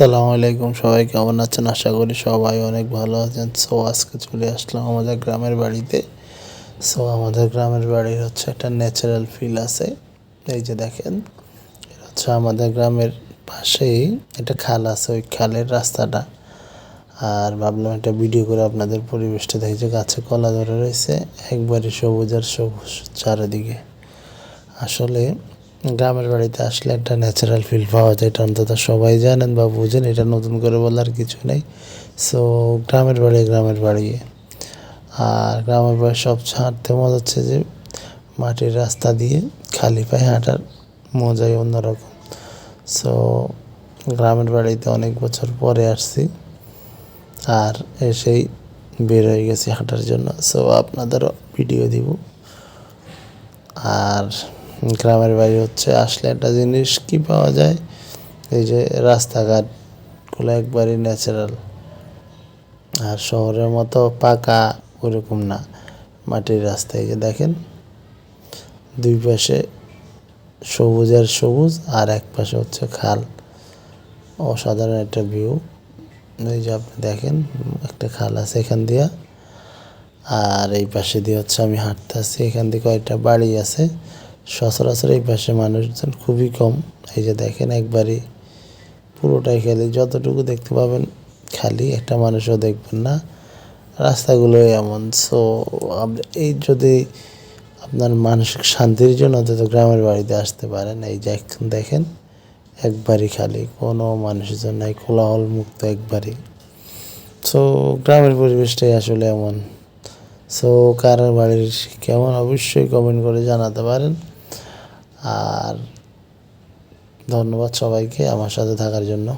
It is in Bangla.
আসসালামু আলাইকুম। সবাই কেমন আছেন? আশা করি সবাই অনেক ভালো আছেন। সো, আজকে চলে আসলাম আমাদের গ্রামের বাড়িতে। সো, আমাদের গ্রামের বাড়ির হচ্ছে একটা ন্যাচারাল ফিল আছে। এই যে দেখেন হচ্ছে আমাদের গ্রামের পাশেই একটা খাল আছে। ওই খালের রাস্তাটা। আর ভাবলাম একটা ভিডিও করে আপনাদের পরিবেশটা দেখি যে গাছে কলা ধরে রয়েছে। একবারে সবুজ আর সবুজ চারিদিকে। আসলে গ্রামের বাড়িতে আসলে একটা ন্যাচারাল ফিল পাওয়া যায়, এটা অন্তত সবাই জানেন বা বুঝেন, এটা নতুন করে বলার কিছু নেই। সো গ্রামের বাড়ি গ্রামের বাড়ি। আর গ্রামের বাড়ি সব হাঁটতে মজা হচ্ছে যে, মাটির রাস্তা দিয়ে খালি পায়ে হাঁটার মজাই অন্যরকম। সো গ্রামের বাড়িতে অনেক বছর পরে আসছি আর এসেই বের হয়ে গেছি হাঁটার জন্য। সো আপনাদেরও ভিডিও দিব। আর গ্রামের বাড়ি হচ্ছে, আসলে একটা জিনিস কি পাওয়া যায়? এই যে রাস্তাঘাটগুলো একবারই ন্যাচারাল আর শহরের মতো পাকা ওরকম না। মাটির রাস্তায় যে দেখেন, দুই পাশে সবুজ আর সবুজ, আর এক পাশে হচ্ছে খাল। অসাধারণ একটা ভিউ এই যে আপনি দেখেন, একটা খাল আছে এখান দিয়া। আর এই পাশে দিয়ে হচ্ছে আমি হাঁটতেছি, এখান দিয়ে কয়েকটা বাড়ি আছে। সচরাচর এই পাশে মানুষজন খুবই কম। এই যে দেখেন একবারই পুরোটাই খালি। যতটুকু দেখতে পাবেন খালি, একটা মানুষও দেখবেন না। রাস্তাগুলো এমন। সো এই যদি আপনার মানসিক শান্তির জন্য অন্তত গ্রামের বাড়িতে আসতে পারেন, এই যে দেখেন একবারই খালি, কোনো মানুষজন নাই কোলাহল মুক্ত একবারই সো গ্রামের পরিবেশটাই আসলে এমন। সো কার বাড়ির কেমন, অবশ্যই কমেন্ট করে জানাতে পারেন। আর ধন্যবাদ সবাইকে আমার সাথে থাকার জন্য।